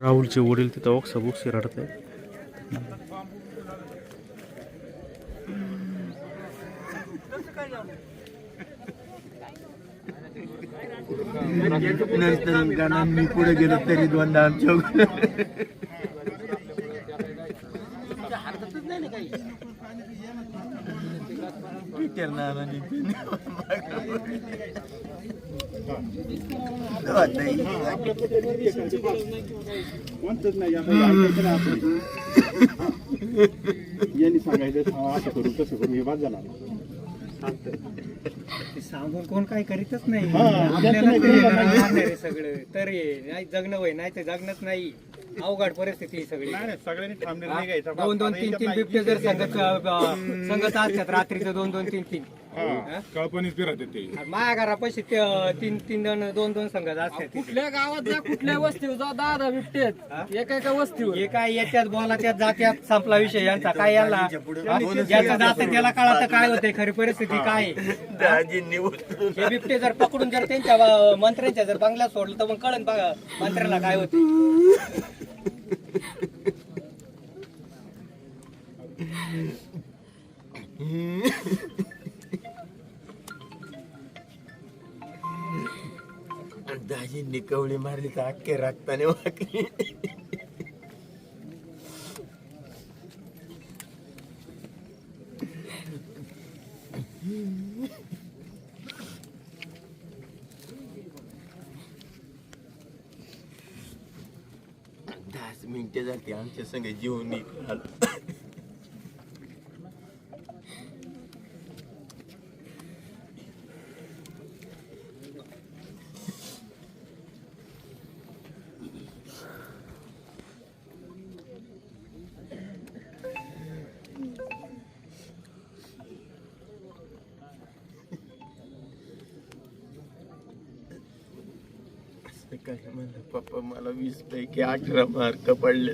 राहुलचे वडील तिथं ओक्सा बोक्सी रडत आहे नंतर मी पुढे गेलो तरी दोनदा आमच्या कोणतंच नाही यांनी सांगायचं असं करू तसं करू हे बाद झाला सांगून कोण काय करीतच नाही. हा, आपल्याला ते सगळं. तर नाही जगणं होय नाही तर जगणंच नाही. अवघड परिस्थिती सगळी. सगळ्यांनी दोन दोन तीन तीन बिबटे जर संगत संगत असतात रात्रीचं दोन दोन तीन तीन. हा? कळपणीच फिरत ते. आणि माझ्या घरापाशी ते, तीन तीन दोन दोन दोन संगत असतात कुठल्या गावात जा कुठल्या वस्तीवर जा दहा बिबटेत एका एका वस्तीवर. हे काय याच्यात बोला त्यात जात्यात संपला विषय यांचा. काय याला? ज्याचं जात त्याला कळत काय होते खरी परिस्थिती काय? आहे. हे बिबटे जर पकडून जर त्यांच्या अं, मंत्र्यांच्या जर बंगल्यात सोडलं तर मग कळन बघा मंत्र्याला काय होते दाजींनी कवळी मारली तर अख्खे राखताने वाकली. दहाच मिनिटे जाते आमच्या संग जीवन निघाल. काय म्हणलं पप्पा मला वीस पैकी अठरा मार्क पडले